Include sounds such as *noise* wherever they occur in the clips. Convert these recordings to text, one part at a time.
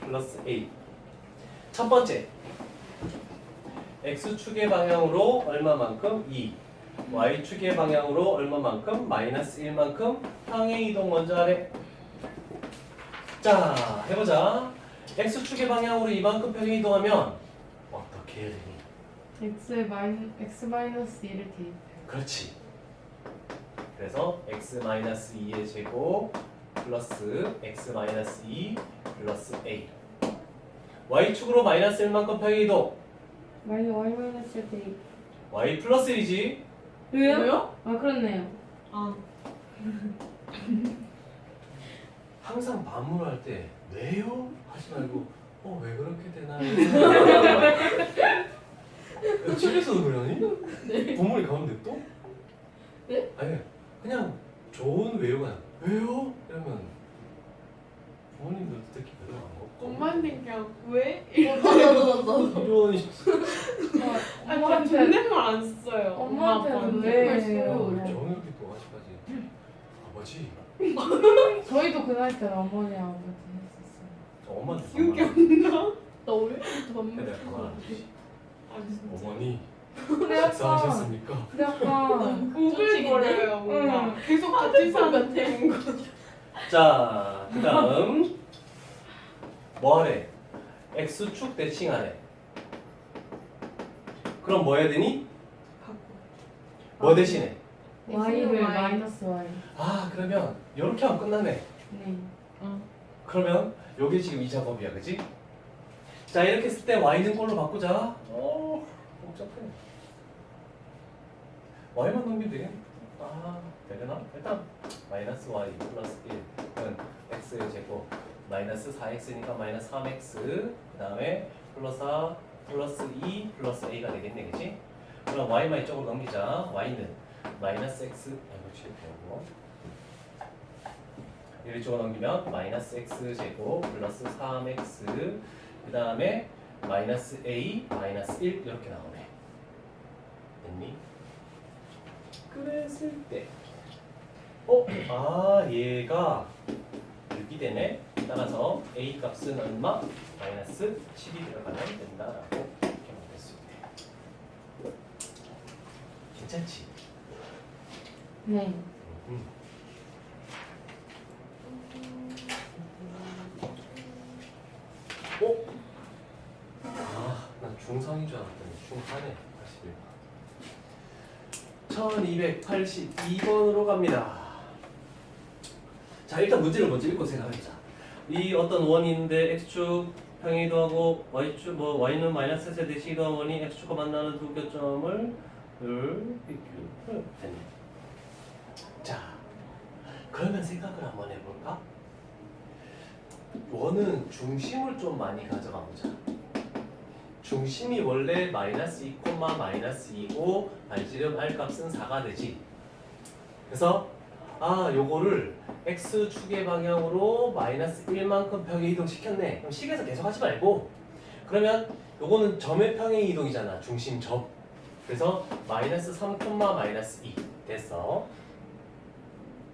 플러스 A 첫 번째. X축의 방향으로 얼마만큼? 2 y축의 방향으로 얼마만큼? 마이너스 1만큼? 평행 이동 먼저 하래. 자 해보자. X축의 방향으로 이만큼 평행 이동하면 어떻게 해야 되니? x 마이너 x 마이너스 2를 대입해. 그렇지. 그래서 x 마이너스 2의 제곱 플러스 x 마이너스 2 플러스 a y축으로 마이너스 1만큼 평행 이동 y y 마이너스 1 대입. y 플러스 1이지 왜요? 아 그렇네요. 아, *laughs* 항상 반문할 때 왜요? 하지 말고 어 왜 그렇게 되나요? 야, *laughs* 집에서도 그러니? 네. 부모님 가운데 또? 네? 아니 그냥 좋은 왜요가 왜요? 이러면 부모님도 듣기 별로 안 먹고 엄마한테 그냥 왜? 이런 시- 아니, 저 엄마한테 존댓말 안 써요. 엄마한테는 아빠한테. 왜? 싫어요. 정혁이 또 아직까지 아버지 저희도 그날 때 어머니 아버지 했었어요. 어, 엄마한테 기억이 안 나. 나. 내가 안 하지 아, 진짜. 어머니 근데 약간 식사하셨습니까? 근데 약간 *laughs* 오글거려요, 뭔가. 응. 계속 같이 사는 거. 자, 그 다음 뭐하래? X축 대칭하래 그럼 뭐 해야 되니? 뭐 대신에? y를. 마이너스 y. 아 그러면 이렇게 하면 끝나네 네. 그러면 요게 지금 이 작업이야 그지? 자 이렇게 했을 때 y는 꼴로 바꾸자 어 복잡해 y만 넘기면 되겠네 아 되려나? 일단 마이너스 y 플러스 1은 x의 제곱 마이너스 4x니까 마이너스 3x 그 다음에 플러스 4 플러스 2 플러스 a가 되겠네 그지? 그럼 y만 이쪽으로 넘기자 y는 마이너스 x 아이고 실패하고 이쪽으로 넘기면 마이너스 x 제곱 플러스 3x 그 다음에 마이너스 a 마이너스 1 이렇게 나오네 됐니? 그랬을 때 어? 아 얘가 6이 되네 따라서 a 값은 얼마? 마이너스 7이 들어가면 된다라고 이렇게 만들 수 있네 괜찮지? 네. 음. 어? 아, 난 중3인 줄 알았더니 중4네. 1282번으로 갑니다. 자, 일단 문제를 먼저 읽고 생각해보자. 이 어떤 있는데 x축 평행이동하고 y축 뭐 y는 마이너스 세 대칭 이동한 원이 x축과 만나는 두 교점을 됐네. 자, 그러면 생각을 한번 해볼까? 원은 중심을 좀 많이 가져가 보자. 중심이 원래 마이너스 2, 마이너스 2고 발지름 R 값은 4가 되지. 그래서 아 요거를 x축의 방향으로 마이너스 1만큼 평행 이동시켰네. 그럼 식에서 계속 하지 말고 그러면 요거는 점의 평행 이동이잖아. 중심 점. 그래서 마이너스 3, 마이너스 2 됐어.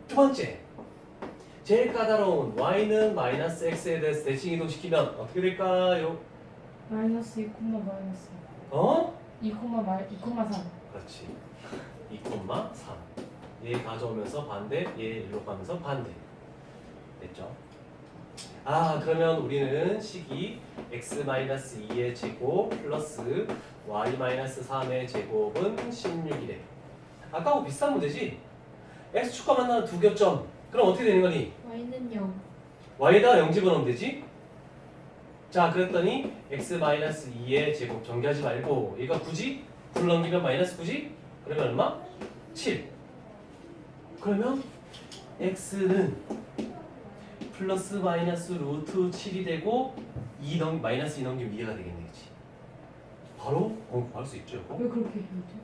두 번째 제일 까다로운 y는 마이너스 x에 대해서 대칭 이동시키면 어떻게 될까요? 마이너스 2 콤마 마이너스 어? 2 콤마 마이 2 콤마 3. 그렇지 2,3 얘 가져오면서 반대 얘 일로 가면서 반대 됐죠? 아 그러면 우리는 식이 x-2의 제곱 플러스 y-3의 제곱은 16이래 아까하고 비슷한 문제지? x축과 만나는 두 교점 그럼 어떻게 되는 거니? Y는 0 y에다가 0 집어넣으면 되지? 자 그랬더니 x-2의 제곱 전개하지 말고 얘가 9지? 9를 넘기면 마이너스 9지? 그러면 얼마? 7 그러면 x는 플러스 마이너스 루트 7이 되고 2 넘, 마이너스 2 넘기면 2가 되겠네 그치? 바로 공부할 수 있죠? 왜 그렇게 해야 돼?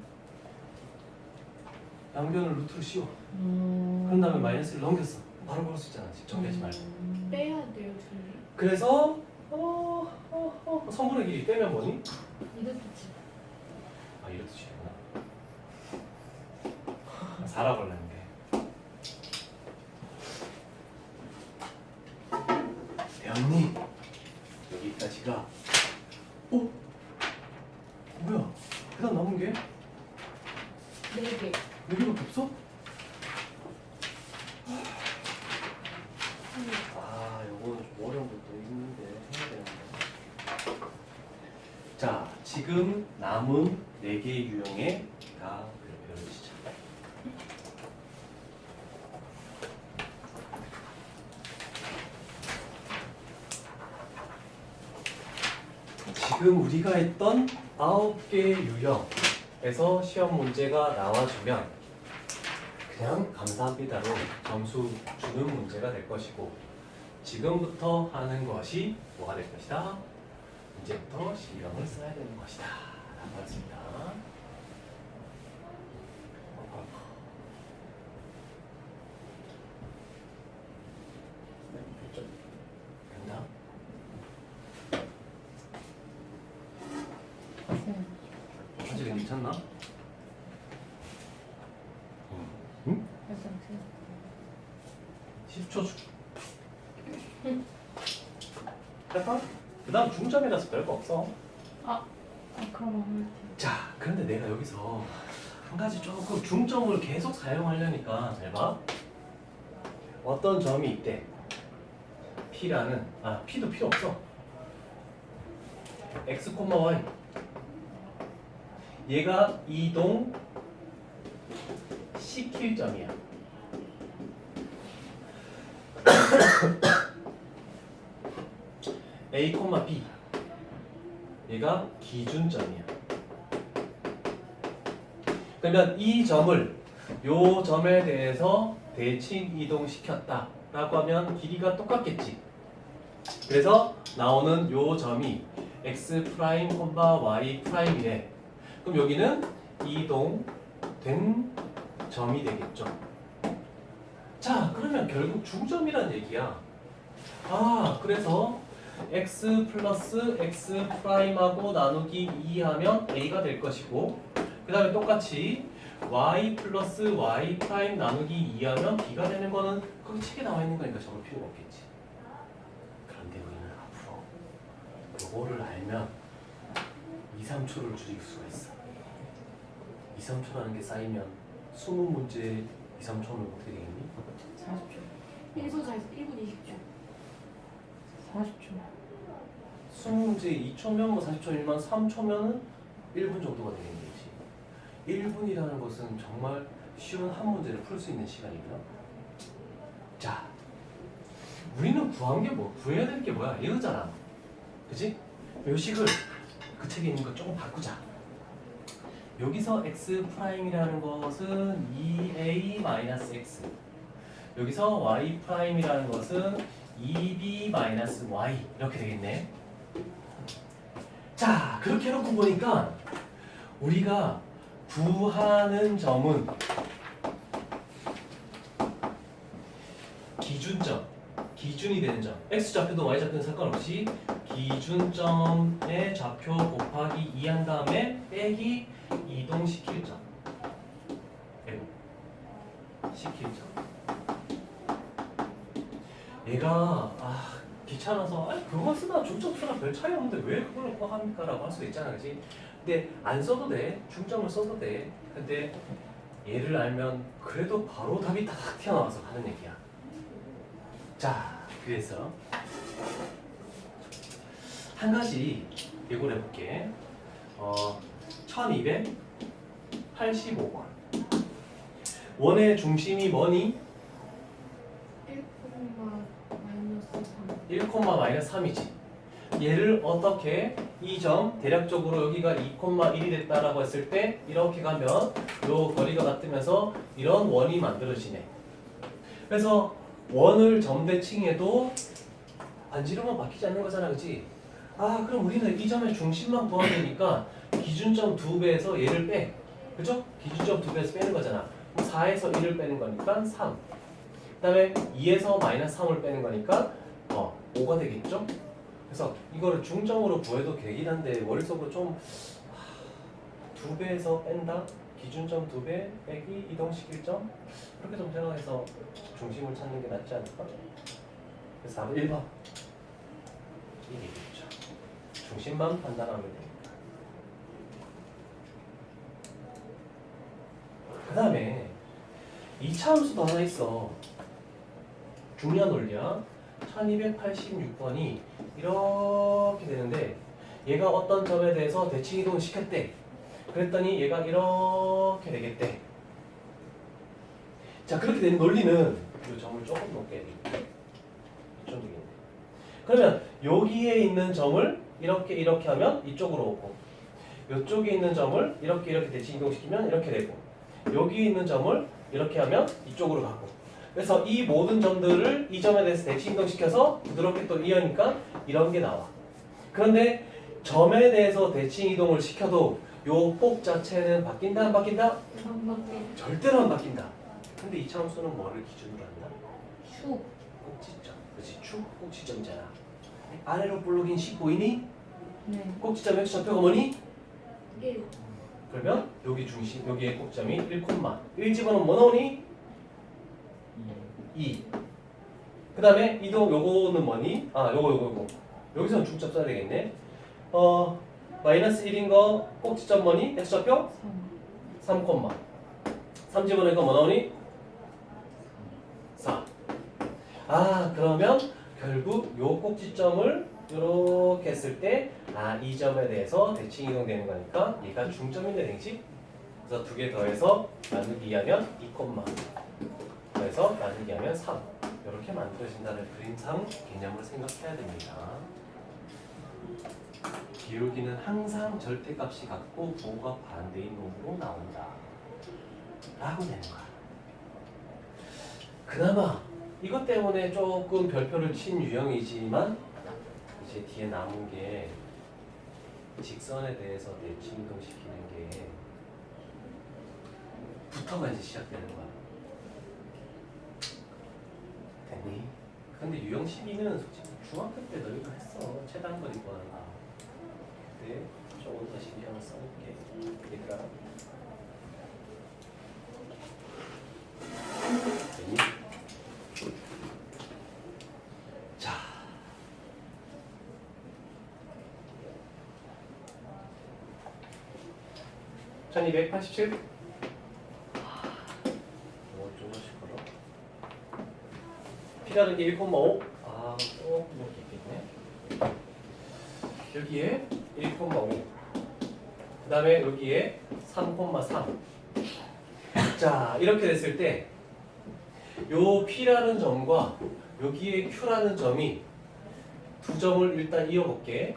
양변을 루트로 씌워 음. 그런 다음에 마이너스를 넘겼어 바로 볼 수 있잖아 집 정리하지 말고 음. 빼야 돼요, 둘이. 그래서 어, 어, 어, 선분의 길이 빼면 뭐니? 이렇게 아 이것도 취했구나 살아볼라는 게 배웠니? 여기까지가 어? 뭐야? 계산 남은 게? 네 개. 네 개밖에 없어? 아, 요거는 좀 어려운 것도 있는데 해야 되는데. 자, 지금 남은 네 개의 유형에 다 별표를 치자. 지금 우리가 했던 아홉 개의 유형에서 시험 문제가 나와주면 그냥 감사합니다로 점수 주는 문제가 될 것이고 지금부터 하는 것이 뭐가 될 것이다? 이제부터 실력을 써야 되는 것이다. 라고 했습니다. 0점에 가서 별거 없어. 아, 아, 그럼 아무래도. 자, 그런데 내가 여기서 한 가지 조금 중점을 계속 사용하려니까 잘 봐. 어떤 점이 있대? P라는 아 P도 필요 없어. X, Y. 얘가 이동 시킬 점이야. *coughs* A, B. 얘가 기준점이야. 그러면 이 점을 요 점에 대해서 대칭 이동시켰다 라고 하면 길이가 똑같겠지. 그래서 나오는 요 점이 x 프라임, y 프라임이래. 그럼 여기는 이동된 점이 되겠죠. 자, 그러면 결국 중점이란 얘기야. 아, 그래서 x 플러스 x 프라임하고 나누기 2 하면 a가 될 것이고 그 다음에 똑같이 y 플러스 y 프라임 나누기 2 하면 b가 되는 거는 거기 책에 나와 있는 거니까 적을 필요가 없겠지 그런데 우리는 앞으로 요거를 알면 2, 3초를 줄일 수가 있어 2, 3초라는 게 쌓이면 20문제 2, 3초는 어떻게 되겠니? 40초. 1분 1분 20초. 40초. 20문제 2초면 뭐 40초이면 3초면은 1분 정도가 되겠는 거지. 1분이라는 것은 정말 쉬운 한 문제를 풀 수 있는 시간이고요. 자, 우리는 구한 게 뭐, 구해야 될 게 뭐야? 이거잖아. 그지? 요 식을 그 책에 있는 거 조금 바꾸자. 여기서 x 프라임이라는 것은 2a-x. 여기서 y 프라임이라는 것은 2b-y 이렇게 되겠네. 자, 그렇게 해놓고 보니까 우리가 구하는 점은 기준점, 기준이 되는 점. x 좌표든 y 좌표든 상관없이 기준점의 좌표 곱하기 2 한 다음에 빼기 이동시킬 점. 시킬 점. 얘가 아 귀찮아서 아니 그거 쓰나 중점 쓰나 별 차이 없는데 왜 그걸 꼭 합니까? 라고 할 수도 있잖아 그지? 근데 안 써도 돼 중점을 써도 돼 근데 얘를 알면 그래도 바로 답이 딱 튀어나와서 하는 얘기야 자 그래서 한 가지 예고를 해볼게 어 1285번 원의 중심이 뭐니? 1, 마이너스 3. 1, 마이너스 3이지. 얘를 어떻게 이 점 대략적으로 여기가 2, 1이 됐다라고 했을 때 이렇게 가면 요 거리가 같으면서 이런 원이 만들어지네. 그래서 원을 점 대칭해도 반지름은 바뀌지 않는 거잖아, 그렇지? 아, 그럼 우리는 이 점의 중심만 구하면 되니까 기준점 두 배에서 얘를 빼. 그죠? 기준점 두 배에서 빼는 거잖아. 그럼 4에서 1을 빼는 거니까 3. 그다음에 2에서 마이너스 3을 빼는 거니까 어 5가 되겠죠? 그래서 이거를 중점으로 구해도 되긴 한데 머릿속으로 좀 두 배에서 뺀다 기준점 두 배 빼기 이동시킬 점 그렇게 좀 생각해서 중심을 찾는 게 낫지 않을까? 그래서 답은 1번 이게 되겠죠. 중심만 판단하면 됩니다. 그 다음에 2차 함수도 하나 있어. 중요한 논리야. 1286번이 이렇게 되는데 얘가 어떤 점에 대해서 대칭 이동을 시켰대. 그랬더니 얘가 이렇게 되겠대. 자 그렇게 된 논리는 이 점을 조금 높게. 이쪽 되겠네. 그러면 여기에 있는 점을 이렇게 이렇게 하면 이쪽으로 오고 이쪽에 있는 점을 이렇게 이렇게 대칭 이동시키면 이렇게 되고 여기 있는 점을 이렇게 하면 이쪽으로 가고 그래서 이 모든 점들을 이 점에 대해서 대칭 이동시켜서 부드럽게 또 이으니까 이런 게 나와 그런데 점에 대해서 대칭 이동을 시켜도 요 폭 자체는 바뀐다 안 바뀐다? 절대로 안 바뀐다 근데 이 참수는 뭐를 기준으로 한다? 축. 꼭지점 그렇지 축 꼭지점이잖아 아래로 볼록인 식 보이니? 네. 꼭지점 x 좌표가 뭐니? 1. 그러면 여기 중심 여기에 꼭점이 1, 1 집어넣으면 뭐 나오니? 2. 그 다음에 이동 요거는 뭐니? 아 요거 요거 요거 여기서는 중점 써야 되겠네. 어 마이너스 1인 거 꼭지점 뭐니? x 좌표 3. 3, 3 집어넣으니까 뭐 나오니? 4. 아 그러면 결국 요 꼭지점을 이렇게 했을 때 아 이 점에 대해서 대칭 이동되는 거니까 얘가 중점인데 되지? 그래서 두 개 더해서 나누기 하면 2, 더해서 나누기 하면 3 이렇게 만들어진다는 그림상 개념을 생각해야 됩니다. 기울기는 항상 절대값이 같고 부호가 반대인 놈으로 나온다. 라고 되는 거야. 그나마 이것 때문에 조금 별표를 친 유형이지만 이제 뒤에 남은 게 직선에 대해서 대칭이동시키는 게 부터가 이제 시작되는 거야. 됐니? 근데 유형 12는 솔직히 중학교 때 너희가 했어. 구하는 거. 근데 조금 더 신경을 써볼게. 얘들아. 됐니? 자. (1287) 뭐 조금씩 걸어 P라는 게 1,5 아, 조금 이렇게 있겠네 여기에 1,5 그 다음에 여기에 3,3 자 이렇게 됐을 때 요 P라는 점과 여기에 Q라는 점이 두 점을 일단 이어볼게.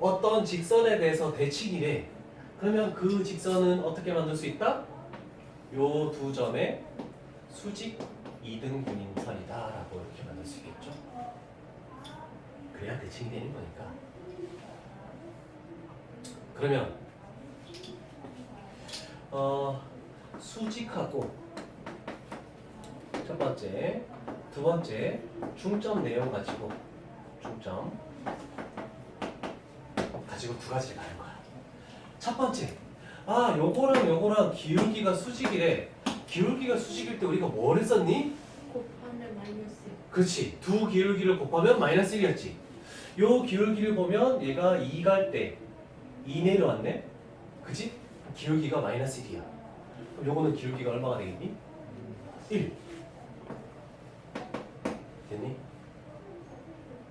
어떤 직선에 대해서 대칭이래. 그러면 그 직선은 어떻게 만들 수 있다? 요 두 점의 수직 이등분인선이다 라고 이렇게 만들 수 있겠죠. 그래야 대칭이 되는 거니까. 그러면 어 수직하고 첫 번째, 두 번째 중점 내용 가지고 중점 가지고 두 가지를 가는 거야. 첫 번째, 아 요거랑 요거랑 기울기가 수직이래. 기울기가 수직일 때 우리가 뭘 했었니? 그렇지. 두 기울기를 곱하면 마이너스 1이었지. 요 기울기를 보면 얘가 2갈 때 2 내려왔네. 그지? 기울기가 마이너스 1이야. 그럼 요거는 기울기가 얼마가 되겠니? 1. 됐니?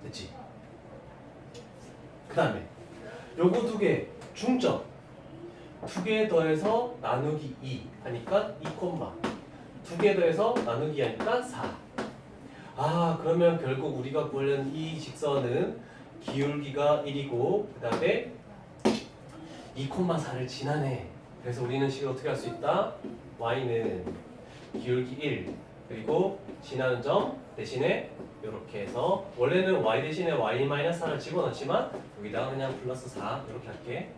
됐지? 그 다음에 요거 두 개 중점 두 개 더해서 나누기 2 하니까 2 콤마 두 개 더해서 나누기 하니까 4 아 그러면 결국 우리가 구하려는 이 직선은 기울기가 1이고 그 다음에 2,4를 지나네. 그래서 우리는 식을 어떻게 할 수 있다? y는 기울기 1 그리고 지나는 점 대신에 이렇게 해서 원래는 y 대신에 y-4를 집어넣지만 여기다가 그냥 플러스 4 이렇게 할게.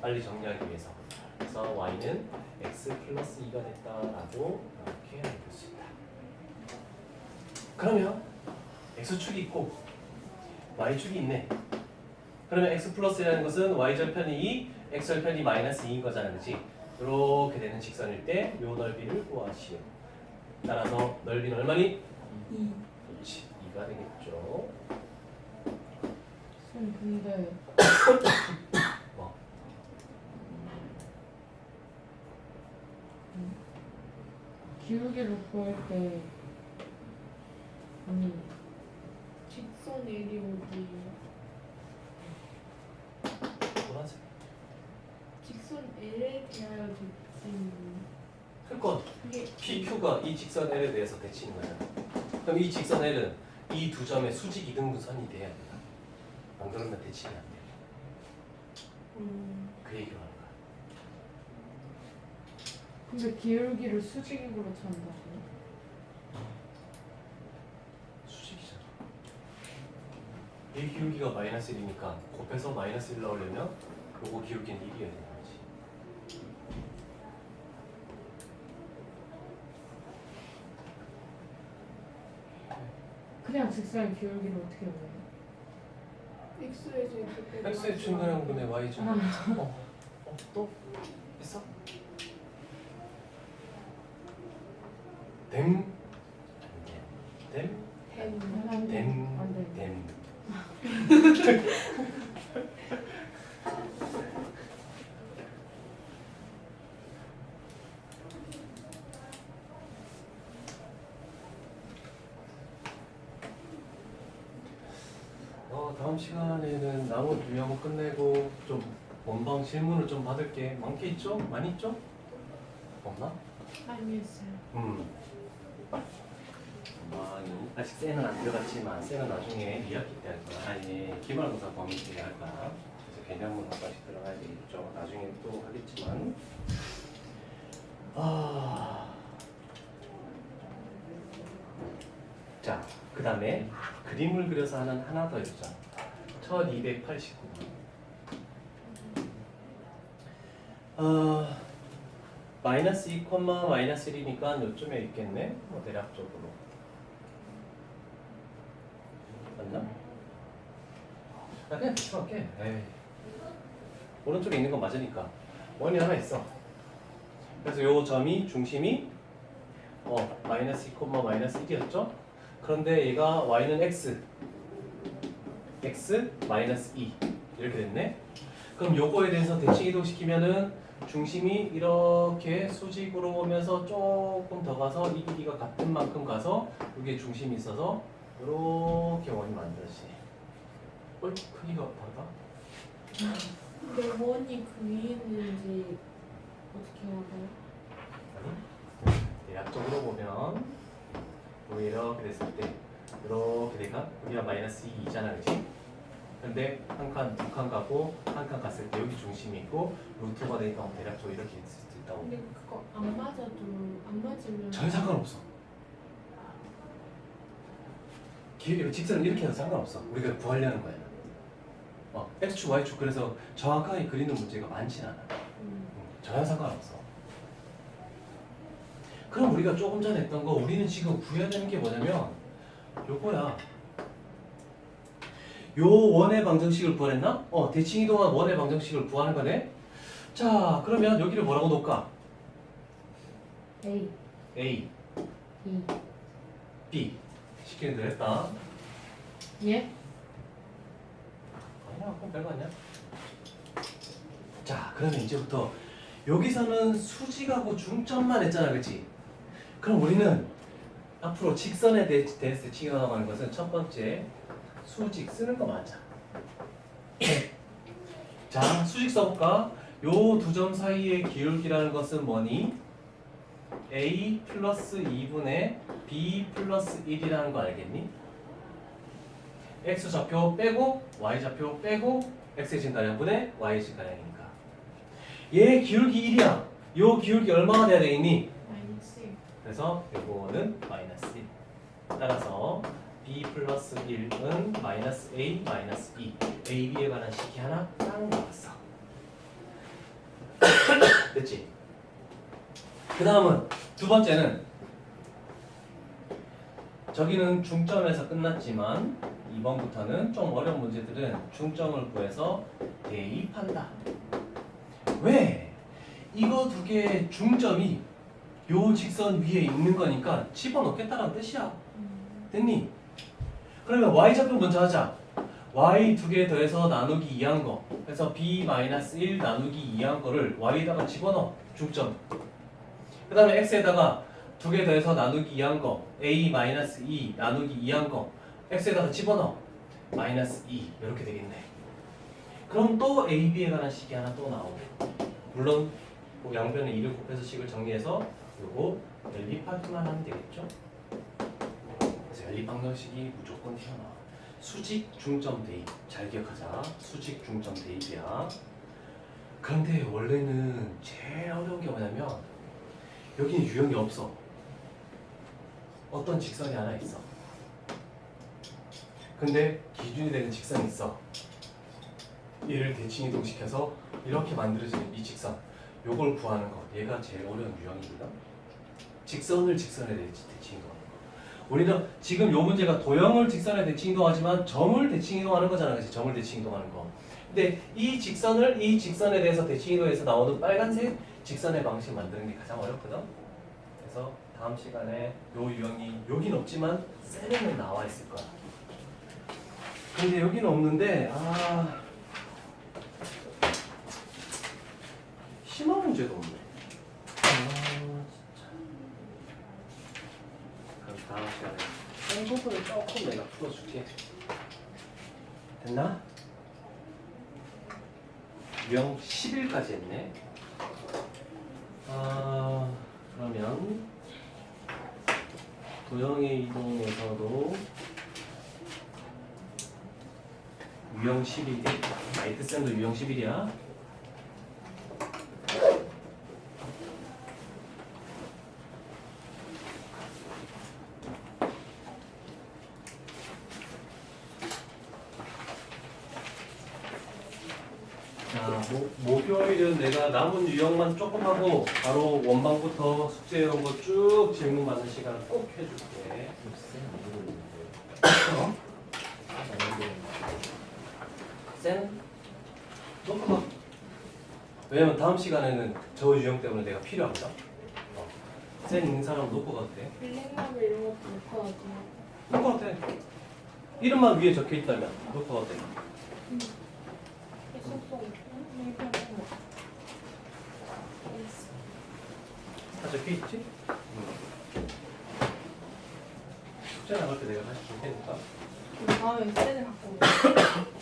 빨리 정리하기 위해서. 그래서 y는 x 플러스 2가 됐다라고 이렇게 알릴 수 있다 그러면 x축이 있고 y축이 있네 그러면 x 플러스라는 것은 y절편이 2, x절편이 마이너스 2인 거잖아 그치? 이렇게 되는 직선일 때 요 넓이를 구하시오 따라서 넓이는 얼마니? 2. 그렇지 2가 되겠죠 쌤 근데 *coughs* 뭐? 기울기를 구할 때 아니 직선 L이 어디예요? 노란색. 직선 L에 대하여 그건 그게 PQ가 이 직선 L에 대해서 대치는 거야. 그럼 이 직선 L은 이 두 점의 수직 이등분선이 돼야 된다. 안 그러면 대치가 안 돼. 음, 그 얘기를 하는 거야. 근데 기울기를 수직으로 찬다고 1 기울기가 마이너스 1이니까 곱해서 마이너스 1 나오려면 요거 기울기는 1이어야 되는 거지. 그냥 직선 기울기를 어떻게 보나요? x의 제곱 x의 중간한 분의 y 제곱. 어, 어, 또 다음 시간에는 나머지 유형을 끝내고 좀 원방 질문을 좀 받을게. 많게 있죠? 많이 있죠? 없나? 많이 했어요. 음. 많이. 아직 쌤은 안 들어갔지만 쌤은 나중에 2학기 때 할 거야. 아니 기말고사 범위 때할 거야. 그래서 개념문 한 번씩 들어가야 되겠죠. 나중에 또 하겠지만. 아. 자, 그 다음에 그림을 그려서 하는 하나 더 해보자. 1289번. 어, 마이너스 2, 마이너스 1이니까 요쯤에 있겠네. 뭐 대략적으로. 맞나? 나 그냥 대충 할게. 오른쪽에 있는 건 맞으니까. 원이 하나 있어. 그래서 요 점이 중심이 어 마이너스 2, 마이너스 1이었죠? 그런데 얘가 y는 x x 마이너스 2 이렇게 됐네. 그럼 요거에 대해서 대칭 이동시키면은 중심이 이렇게 수직으로 오면서 조금 더 가서 이 길이가 같은 만큼 가서 여기에 중심이 있어서 이렇게 원이 만들어지네. 어? 크기가 다르다? 근데 원이 그 위에 있는지 어떻게 알아요? 아니? 대략적으로 보면 여기 이렇게 됐을 때 이렇게 되가 여기가 마이너스 2잖아 그치? 근데 한 칸, 두 칸 가고 한 칸 갔을 때 여기 중심이 있고 루트가 되니까 대략적으로 이렇게 있을 수 있다고 근데 그거 안 맞아도 안 맞으면 전혀 상관없어. 길, 직선은 이렇게 해도 상관없어. 우리가 구하려는 거야. 어, X축, Y축 그래서 정확하게 그리는 문제가 많진 않아. 음, 전혀 상관없어. 그럼 우리가 조금 전에 했던 거 우리는 지금 구해야 되는 게 뭐냐면 요거야. 요 원의 방정식을 구하랬나? 어, 대칭 이동한 원의 방정식을 구하는 거네. 자, 그러면 여기를 뭐라고 놓을까? A, A, B, B. 시키는 대로 했다. 예? 아니야, 그럼 별거 아니야. 자, 그러면 이제부터 여기서는 수직하고 중점만 했잖아, 그렇지? 그럼 우리는 앞으로 직선에 대- 대해서 대칭이 나가는 것은 첫 번째 수직 쓰는 거 맞아. *clears throat* 자, 수직 써볼까? 요 두 점 사이의 기울기라는 것은 뭐니? a 플러스 2분의 b 플러스 1이라는 거 알겠니? x 좌표 빼고 y 좌표 빼고 x의 진단량분의 y의 진단량이니까 얘 기울기 1이야 요 기울기 얼마가 돼야 되겠니? 마이너스 그래서 요거는 마이너스 1 따라서 b 플러스 1은 마이너스 a 마이너스 2 a, b에 관한 식이 하나 딱 나왔어 *coughs* 됐지? 그 다음은 두 번째는 저기는 중점에서 끝났지만 이번부터는 좀 어려운 문제들은 중점을 구해서 대입한다. 왜? 이거 두 개의 중점이 요 직선 위에 있는 거니까 집어넣겠다는 뜻이야. 음, 됐니? 그러면 y좌표 먼저 하자. y 두 개 더해서 나누기 2한 거. 그래서 b 마이너스 1 나누기 2한 거를 y에다가 집어넣어. 중점. 그 다음에 x에다가 두 개 더해서 나누기 2한 거. a 마이너스 2 나누기 2한 거. x에다가 집어넣어. 마이너스 2 이렇게 되겠네. 그럼 또 a, b에 관한 식이 하나 또 나오고. 물론 뭐 양변에 2를 곱해서 식을 정리해서 요거 연립하기만 하면 되겠죠. 그래서 연립방정식이 무조건 튀어나와. 수직 중점 대입 잘 기억하자. 수직 중점 대입이야. 그런데 원래는 제일 어려운 게 뭐냐면 여기는 유형이 없어. 어떤 직선이 하나 있어. 근데 기준이 되는 직선이 있어. 얘를 대칭 이동시켜서 이렇게 만들어지는 이 직선. 요걸 구하는 거. 얘가 제일 어려운 유형입니다. 직선을 직선에 대치, 대칭 이동하는 거. 우리는 지금 요 문제가 도형을 직선에 대칭 이동하지만 점을 대칭 이동하는 거잖아. 그치? 점을 대칭 이동하는 거. 근데 이 직선을 이 직선에 대해서 대칭 이동해서 나오는 빨간색 직선의 방식 만드는 게 가장 어렵거든. 그래서 다음 시간에 요 유형이 여긴 없지만 셀에는 나와 있을 거야. 근데 여기는 없는데 아 심한 문제도 없네. 아 진짜. 그럼 다음 시간에 이 부분을 조금 내가 풀어줄게. 됐나? 유형 10일까지 했네. 아 그러면 도형의 이동에서도 유형 11이 나이트 쌤도 유형 11이야. 자, 모, 목요일은 내가 조금 하고 바로 원방부터 숙제 이런 거 쭉 질문 받는 시간 꼭 해줄게. 어? 쌤? 봐. 왜냐면 다음 시간에는 저 유형 때문에 내가 필요합니다. 어. 쌤 있는 사람 놓고 가도 돼. 블랙라벨 이런 것도 놓고 하지. 놓고 가도 돼. 이름만 위에 적혀 있다면 놓고 가도 돼. 했 다 적혀 있지? 응. 숙제 나갈 때 내가 다시 줄 테니까. 다음에 셀을 갖고.